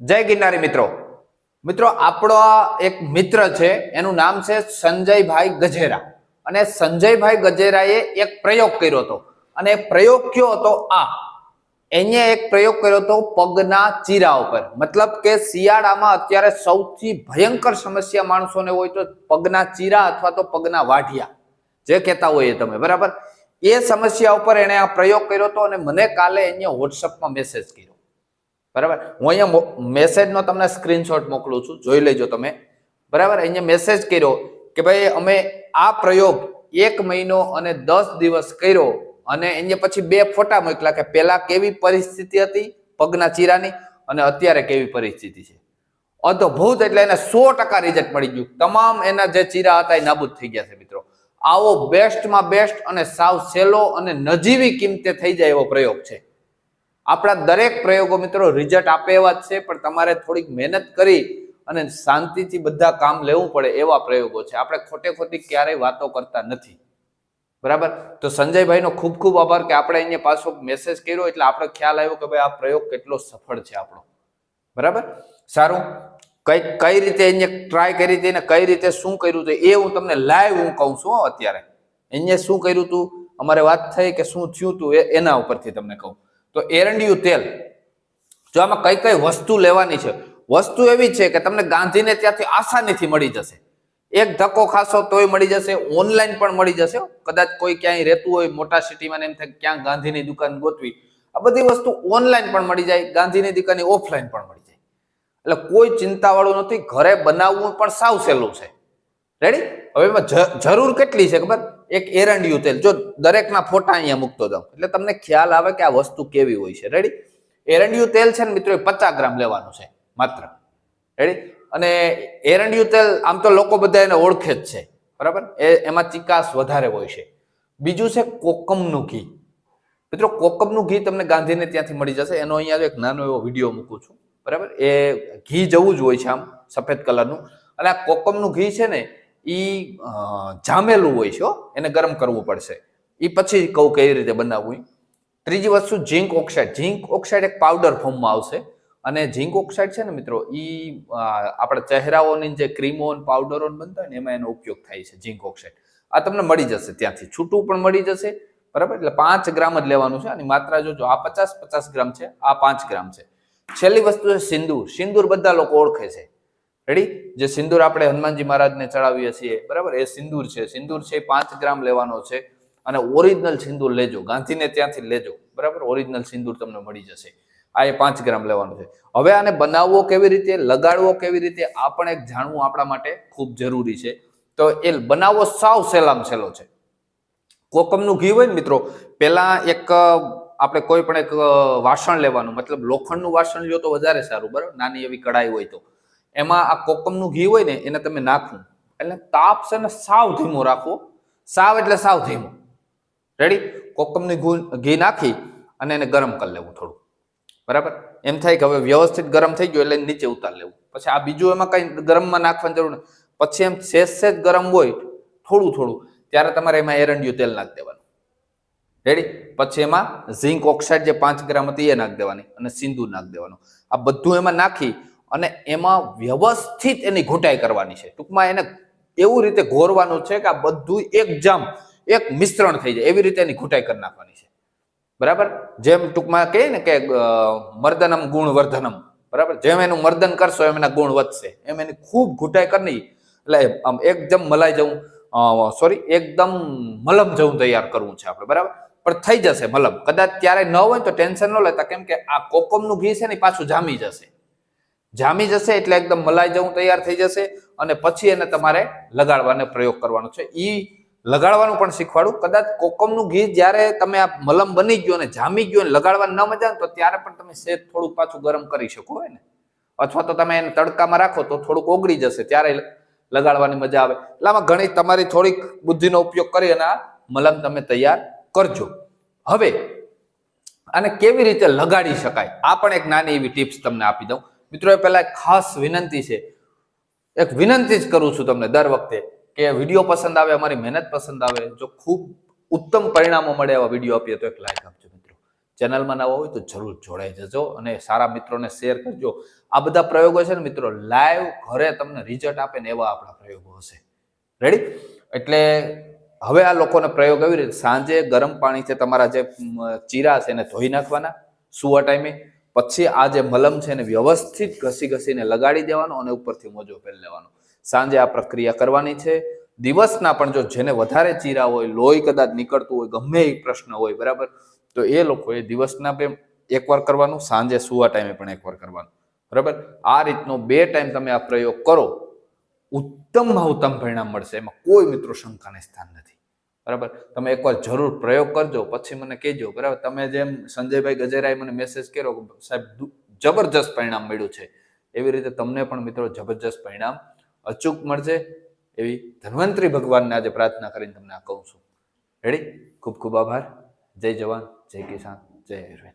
જય ગિરનારી મિત્રો. મિત્રો, આપણો એક મિત્ર છે, એનું નામ છે સંજયભાઈ ગજેરા. અને સંજયભાઈ ગજેરાએ એક પ્રયોગ કર્યો હતો. અને પ્રયોગ કયો હતો? આ. એને એક પ્રયોગ કર્યો હતો પગના ચીરા ઉપર. મતલબ કે શિયાળામાં અત્યારે સૌથી ભયંકર સમસ્યા માણસોને હોય તો પગના ચીરા અથવા તો પગના વાઢિયા. જે કહેતા હોઈએ તમે, બરાબર? એ સમસ્યા ઉપર એણે આ પ્રયોગ કર્યો હતો અને મને કાલે એને વોટ્સઅપમાં મેસેજ કર્યો. બરાબર? હું અહીંયા મેસેજનો તમને સ્ક્રીનશોટ મોકલું છું. જોઈ લેજો તમે. બરાબર? અહીંયા મેસેજ કર્યો કે ભાઈ, અમે આ પ્રયોગ એક મહિનો અને દસ દિવસ કર્યો અને એને પછી બે ફોટા મોકલા કે પહેલા કેવી પરિસ્થિતિ હતી પગના ચીરાની અને અત્યારે કેવી પરિસ્થિતિ છે. અદ્ભુત એટલે એને સો ટકા રિઝલ્ટ મળી ગયું. તમામ એના જે ચીરા હતા એ નાબૂદ થઈ ગયા છે મિત્રો. આવો બેસ્ટમાં બેસ્ટ અને સાવ સેલો અને નજીવી કિંમતે થઈ જાય એવો પ્રયોગ છે. આપણા દરેક પ્રયોગો મિત્રો રિઝલ્ટ આપે એવા જ છે, પણ તમારે થોડીક મહેનત કરી અને શાંતિથી બધા કામ લેવું પડે એવા પ્રયોગો છે. આપણે ખોટે ખોટી ક્યારેય વાતો કરતા નથી. બરાબર? તો સંજયભાઈનો ખૂબ ખૂબ આભાર કે આપણે અહીંયા પાછો મેસેજ કર્યો એટલે આપણે ખ્યાલ આવ્યો કે ભાઈ આ પ્રયોગ કેટલો સફળ છે આપણો. બરાબર? સારું. કઈ કઈ રીતે એને ટ્રાય કરી હતી કઈ રીતે શું કર્યું હતું એ હું તમને લાઈવ હું કહું છું અત્યારે. એને શું કર્યું હતું અમારે વાત થઈ કે શું થયું હતું એના ઉપરથી તમને કહું. તો એરંડિયું તેલ. જો આમાં કઈ કઈ વસ્તુ લેવાની છે? વસ્તુ એવી છે કે તમને ગાંધીને ત્યાંથી આસાનીથી મળી જશે. એક ધક્કો ખાશો તોય મળી જશે, ઓનલાઈન પણ મળી જશે કદાચ કોઈ ક્યાંય રહેતું હોય, મોટા સિટીમાં એમ થાય ક્યાં ગાંધીની દુકાન ગોતવી. આ બધી વસ્તુ ઓનલાઈન પણ મળી જાય, ગાંધીની દુકાન ઓફલાઈન પણ મળી જાય. એટલે કોઈ ચિંતાવાળું નથી, ઘરે બનાવવું પણ સાવ સહેલું છે. રેડી હવે એમાં જરૂર કેટલી છે ખબર? એક એરંડિયું તેલ જો દરેકના ફોટા અહીંયા મૂકતો જાઉં. એટલે તમને ખ્યાલ આવે કે આ વસ્તુ કેવી હોય છે. રેડી એરંડિયું તેલ છે ને મિત્રો પચાસ ગ્રામ લેવાનું છે. માત્ર. રેડી અને એરંડિયું તેલ આમ તો લોકો બધા એને ઓળખે જ છે. બરાબર? એ એમાં ચિકાસ વધારે હોય છે. બીજું છે કોકમનું ઘી. મિત્રો કોકમનું ઘી તમને ગાંધીને ત્યાંથી મળી જશે. એનો અહીંયા એક નાનો એવો વીડિયો મૂકું છું. બરાબર? એ ઘી જવું જ હોય છે આમ, સફેદ કલરનું. અને આ કોકમનું ઘી છે ને એ જામેલું હોય છે એને ગરમ કરવું પડશે. એ પછી કહું કઈ રીતે બનાવવું. ત્રીજી વસ્તુ, ઝીંક ઓક્સાઇડ. ઝીંક ઓક્સાઇડ એક પાવડર ફોર્મમાં આવશે. અને ઝીંક ઓક્સાઇડ છે ને મિત્રો એ આપણા ચહેરાઓની જે ક્રીમો પાવડરો બનતા હોય ને, એમાં એનો ઉપયોગ થાય છે ઝીંક ઓક્સાઇડ. આ તમને મળી જશે ત્યાંથી. છૂટું પણ મળી જશે, બરાબર? એટલે પાંચ ગ્રામ જ લેવાનું છે. અને માત્રા જોજો. આ પચાસ પચાસ ગ્રામ છે, આ પાંચ ગ્રામ છે. છેલ્લી વસ્તુ છે સિંદૂર. સિંદૂર બધા લોકો ઓળખે છે. રેડી જે સિંદૂર આપણે હનુમાનજી મહારાજને ચડાવીએ છીએ, બરાબર? એ સિંદૂર છે. સિંદૂર છે એ પાંચ ગ્રામ લેવાનો છે અને ઓરિજિનલ સિંદૂર લેજો. ગાંધીને ત્યાંથી લેજો. બરાબર? ઓરિજિનલ સિંદૂર તમને મળી જશે. આ એ પાંચ ગ્રામ લેવાનું છે. હવે આને બનાવવો કેવી રીતે? લગાડવો કેવી રીતે? આ પણ એક જાણવું આપણા માટે ખૂબ જરૂરી છે. તો એ બનાવવો સાવ સહેલામ સહેલો છે. કોકમનું ઘી હોય ને મિત્રો પહેલા એક આપણે કોઈ પણ એક વાસણ લેવાનું. મતલબ લોખંડનું વાસણ લ્યો તો વધારે સારું. બરાબર? નાની એવી કડાઈ હોય તો. એમાં આ કોકમનું ઘી હોય ને, એને તમે નાખવું એટલે તાપ છે ને સાવ ધીમો રાખવો સાવ એટલે સાવ ધીમો. રેડી કોકમનું ઘી- નાખી અને એને ગરમ કરી લેવું થોડું. બરાબર? એમ થાય કે હવે વ્યવસ્થિત ગરમ થઈ ગયું એટલે નીચે ઉતાર લેવું. પછી આ બીજું એમાં કંઈ ગરમમાં નાખવાની જરૂર નથી. પછી એમ સેજ સેજ ગરમ હોય, થોડું થોડું, ત્યારે તમારે એમાં એરંડિયું તેલ નાખી દેવાનું. રેડી પછી એમાં ઝીંક ઓક્સાઇડ જે પાંચ ગ્રામ હતી એ નાખી દેવાની અને સિંદૂર નાખી દેવાનું. આ બધું એમાં નાખી અને એમાં વ્યવસ્થિત એની ઘૂંટાઈ કરવાની છે. ટૂંકમાં એને એવું રીતે ઘોરવાનું છે કે આ બધું એક જામ, એક મિશ્રણ થઈ જાય, એવી રીતે એની ઘૂંટાઈ કરી નાખવાની છે. બરાબર? જેમ ટૂંકમાં કહે ને કે મર્દનમ ગુણ વર્ધનમ બરાબર? જેમ એનું મર્દન કરશો એમ એના ગુણ વધશે. એમ એની ખૂબ ઘૂંટાઈ કરી એટલે આમ એકદમ મલાઈ જવું સોરી, એકદમ મલમ જવું તૈયાર કરવું છે આપણે. બરાબર? પણ થઈ જશે મલમ. કદાચ ત્યારે ન હોય તો ટેન્શન ન લેતા. કેમ કે આ કોકમનું ઘી છે ને પાછું જામી જશે. જામી જશે એટલે એકદમ મલાઈ જવું તૈયાર થઈ જશે અને પછી એને તમારે લગાડવાનો પ્રયોગ કરવાનો છે. એ લગાડવાનું પણ શીખવાડું. કદાચ કોકમનું ઘી જ્યારે તમે આ મલમ બની ગયો ને જામી ગયો ને લગાડવાનું ન મજા તો ત્યારે પણ તમે સેજ થોડુંક પાછું ગરમ કરી શકો હોય ને. અથવા તો તમે એને તડકામાં રાખો તો થોડુંક ઓગળી જશે ત્યારે લગાડવાની મજા આવે. એટલે આમાં ઘણી તમારી થોડીક બુદ્ધિનો ઉપયોગ કરી અને આ મલમ તમે તૈયાર કરજો. હવે આને કેવી રીતે લગાડી શકાય? આ પણ એક નાની એવી ટિપ્સ તમને આપી દઉં. મિત્રો, એ પહેલા ખાસ વિનંતી છે. એક વિનંતી જ કરું છું તમને દર વખતે કે વીડિયો પસંદ આવે, અમારી મહેનત પસંદ આવે, જો ખૂબ ઉત્તમ પરિણામો મળે એવા વીડિયો આપીએ તો એક લાઈક આપજો મિત્રો. ચેનલમાં નવા હોય તો જરૂર જોડાઈ જજો અને સારા મિત્રોને શેર કરજો. આ બધા પ્રયોગો છે ને મિત્રો લાઈવ ઘરે તમને રિઝલ્ટ આપે ને એવા આપણા પ્રયોગો હશે. રેડી એટલે હવે આ લોકોને પ્રયોગ એવી રીતે, સાંજે ગરમ પાણીથી તમારા જે ચીરા છે એને ધોઈ નાખવાના, સુવા ટાઈમે. પછી આ જે મલમ છે એને વ્યવસ્થિત ઘસી ઘસીને લગાડી દેવાનો અને ઉપરથી મોજો પહેરી લેવાનો. સાંજે આ પ્રક્રિયા કરવાની છે. દિવસના પણ જો જેને વધારે ચીરા હોય, લોહી કદાચ નીકળતું હોય, ગમે એ પ્રશ્ન હોય, બરાબર? તો એ લોકોએ દિવસના બે એકવાર કરવાનું, સાંજે સુવા ટાઈમે પણ એકવાર કરવાનું. બરાબર? આ રીતનો બે ટાઈમ તમે આ પ્રયોગ કરો. ઉત્તમમાં ઉત્તમ પરિણામ મળશે. એમાં કોઈ મિત્રો શંકાને સ્થાન નથી. બરાબર? તમે એકવાર જરૂર પ્રયોગ કરજો, પછી મને કહેજો, બરાબર? તમે જેમ સંજયભાઈ ગજેરાએ મને મેસેજ કર્યો સાહેબ જબરજસ્ત પરિણામ મળ્યું છે. એવી રીતે તમને પણ મિત્રો જબરજસ્ત પરિણામ અચૂક મળશે. એવી ધન્વંતરી ભગવાનને આજે પ્રાર્થના કરીને તમને આ કહું છું. રેડી ખૂબ ખૂબ આભાર. જય જવાન, જય કિસાન, જય હિન્દ.